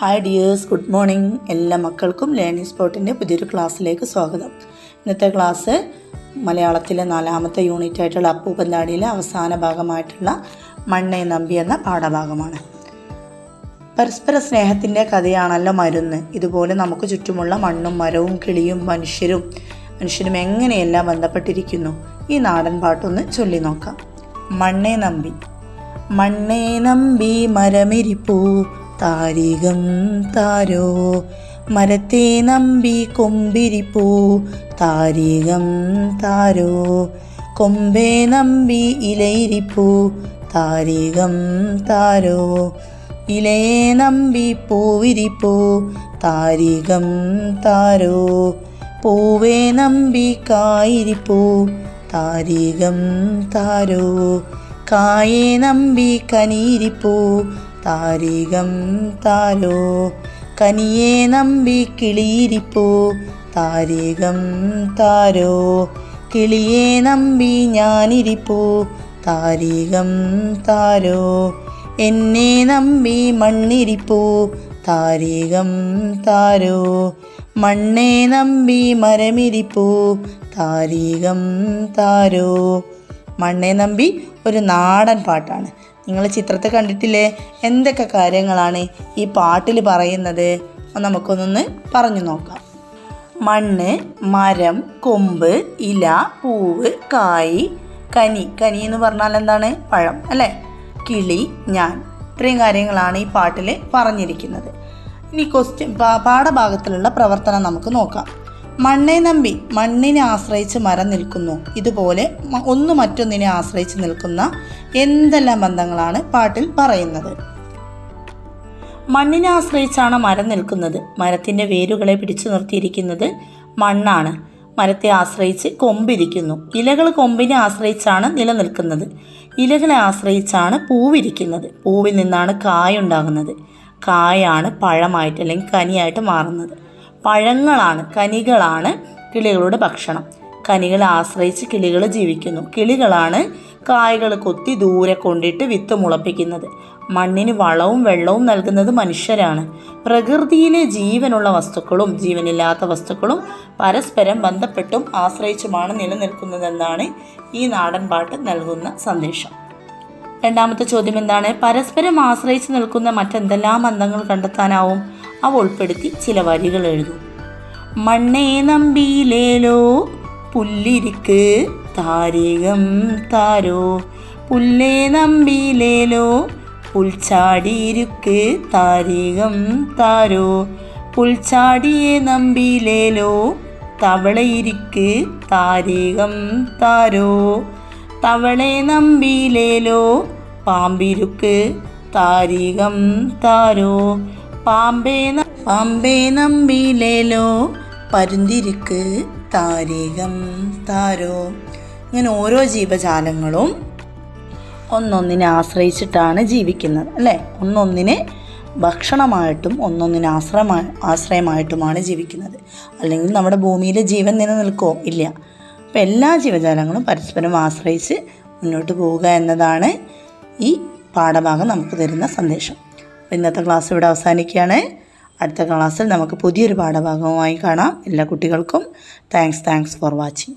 Hi dears good morning എല്ലാ മക്കൾക്കും learning സ്പോട്ടിന്റെ പുതിയൊരു ക്ലാസ്സിലേക്ക് സ്വാഗതം. ഇന്നത്തെ ക്ലാസ് മലയാളത്തിലെ നാലാമത്തെ യൂണിറ്റ് ആയിട്ടുള്ള അപ്പൂപ്പന്താടിയിലെ അവസാന ഭാഗമായിട്ടുള്ള മണ്ണേ നമ്പി എന്ന പാഠഭാഗമാണ്. പരസ്പര സ്നേഹത്തിന്റെ കഥയാണല്ലോ മരുന്ന്. ഇതുപോലെ നമുക്ക് ചുറ്റുമുള്ള മണ്ണും മരവും കിളിയും മനുഷ്യരും മനുഷ്യരും എങ്ങനെയെല്ലാം ബന്ധപ്പെട്ടിരിക്കുന്നു? ഈ നാടൻ പാട്ടൊന്ന് ചൊല്ലി നോക്കാം. മണ്ണേ നമ്പി. മണ്ണേ നമ്പി മരമിരിപ്പൂ. താരികം താരോ? മരത്തെ നമ്പി കൊമ്പിരിപ്പൂ. താരികം താരോ? കൊമ്പേ നമ്പി ഇലയിരിപ്പൂ. താരികം താരോ? ഇലയെ നമ്പി പൂവിരിപ്പൂ. താരികം താരോ? പൂവേ നമ്പി കായിരിപ്പൂ. താരികം താരോ? കായേ നമ്പി കനീരിപ്പൂ. താരികം താരോ? കനിയെ നമ്പി കിളിയിരിപ്പോ. താരികം താരോ? കിളിയെ നമ്പി ഞാനിരിപ്പോ. താരികം താരോ? എന്നെ നമ്പി മണ്ണിരിപ്പോ. താരികം താരോ? മണ്ണേ നമ്പി മരമിരിപ്പോ. താരികം താരോ? മണ്ണേ നമ്പി ഒരു നാടൻ പാട്ടാണ്. നിങ്ങൾ ചിത്രത്തെ കണ്ടിട്ടില്ലേ? എന്തൊക്കെ കാര്യങ്ങളാണ് ഈ പാട്ടിൽ പറയുന്നത്? നമുക്കൊന്നൊന്ന് പറഞ്ഞു നോക്കാം. മണ്ണ് മരം കൊമ്പ് ഇല പൂവ് കായ് കനി. കനി എന്ന് പറഞ്ഞാൽ എന്താണ്? പഴം അല്ലേ? കിളി ഞാൻ. ഇത്രയും കാര്യങ്ങളാണ് ഈ പാട്ടിൽ പറഞ്ഞിരിക്കുന്നത്. ഇനി ക്വസ്റ്റ്യൻ പാഠഭാഗത്തിലുള്ള പ്രവർത്തനം നമുക്ക് നോക്കാം. മണ്ണെ നമ്പി മണ്ണിനെ ആശ്രയിച്ച് മരം നിൽക്കുന്നു. ഇതുപോലെ ഒന്ന് മറ്റൊന്നിനെ ആശ്രയിച്ച് നിൽക്കുന്ന എന്തെല്ലാം ബന്ധങ്ങളാണ് പാട്ടിൽ പറയുന്നത്? മണ്ണിനെ ആശ്രയിച്ചാണ് മരം നിൽക്കുന്നത്. മരത്തിന്റെ വേരുകളെ പിടിച്ചു നിർത്തിയിരിക്കുന്നത് മണ്ണാണ്. മരത്തെ ആശ്രയിച്ച് കൊമ്പിരിക്കുന്നു. ഇലകൾ കൊമ്പിനെ ആശ്രയിച്ചാണ് നിലനിൽക്കുന്നത്. ഇലകളെ ആശ്രയിച്ചാണ് പൂവിരിക്കുന്നത്. പൂവിൽ നിന്നാണ് കായുണ്ടാകുന്നത് കായാണ് പഴമായിട്ട് അല്ലെങ്കിൽ കനിയായിട്ട് മാറുന്നത്. പഴങ്ങളാണ് കനികളാണ് കിളികളുടെ ഭക്ഷണം. കനികളെ ആശ്രയിച്ച് കിളികൾ ജീവിക്കുന്നു. കിളികളാണ് കായകൾ കൊത്തി ദൂരെ കൊണ്ടിട്ട് വിത്ത് മുളപ്പിക്കുന്നത്. മണ്ണിന് വളവും വെള്ളവും നൽകുന്നത് മനുഷ്യരാണ്. പ്രകൃതിയിലെ ജീവനുള്ള വസ്തുക്കളും ജീവനില്ലാത്ത വസ്തുക്കളും പരസ്പരം ബന്ധപ്പെട്ടും ആശ്രയിച്ചുമാണ് നിലനിൽക്കുന്നതെന്നാണ് ഈ നാടൻ പാട്ട് നൽകുന്ന സന്ദേശം. രണ്ടാമത്തെ ചോദ്യം എന്താണ്? പരസ്പരം ആശ്രയിച്ച് നിൽക്കുന്ന മറ്റെന്തെല്ലാം ബന്ധങ്ങൾ കണ്ടെത്താനാവും? അവ ഉൾപ്പെടുത്തി ചില വരികൾ എഴുതൂ. മണ്ണേ നമ്പിയിലേലോ പുല്ലിരിക്ക് താരികം താരോ പുല്ലേ നമ്പിയിലേലോ പുൽച്ചാടിയിരിക്ക് താരികം താരോ പുൽച്ചാടിയെ നമ്പിയിലേലോ തവളയിരിക്ക് താരികം താരോ തവളെ നമ്പിയിലേലോ പാമ്പിരുക്ക് താരികം താരോ പാമ്പേ പാമ്പേ നമ്പിയിലേലോ പരുന്തിരിക്ക് താരികം താരോ. ഇങ്ങനെ ഓരോ ജീവജാലങ്ങളും ഒന്നൊന്നിനെ ആശ്രയിച്ചിട്ടാണ് ജീവിക്കുന്നത് അല്ലേ? ഒന്നൊന്നിനെ ഭക്ഷണമായിട്ടും ഒന്നൊന്നിന് ആശ്രയമായി ആശ്രയമായിട്ടുമാണ് ജീവിക്കുന്നത്. അല്ലെങ്കിൽ നമ്മുടെ ഭൂമിയിൽ ജീവൻ നിലനിൽക്കുമോ ഇല്ല. അപ്പോൾ എല്ലാ ജീവജാലങ്ങളും പരസ്പരം ആശ്രയിച്ച് മുന്നോട്ട് പോവുക എന്നതാണ് ഈ പാഠഭാഗം നമുക്ക് തരുന്ന സന്ദേശം. ഇന്നത്തെ ക്ലാസ് ഇവിടെ അവസാനിക്കുകയാണ്. അടുത്ത ക്ലാസ്സിൽ നമുക്ക് പുതിയൊരു പാഠഭാഗവുമായി കാണാം. എല്ലാ കുട്ടികൾക്കും താങ്ക്സ് താങ്ക്സ് ഫോർ വാച്ചിങ്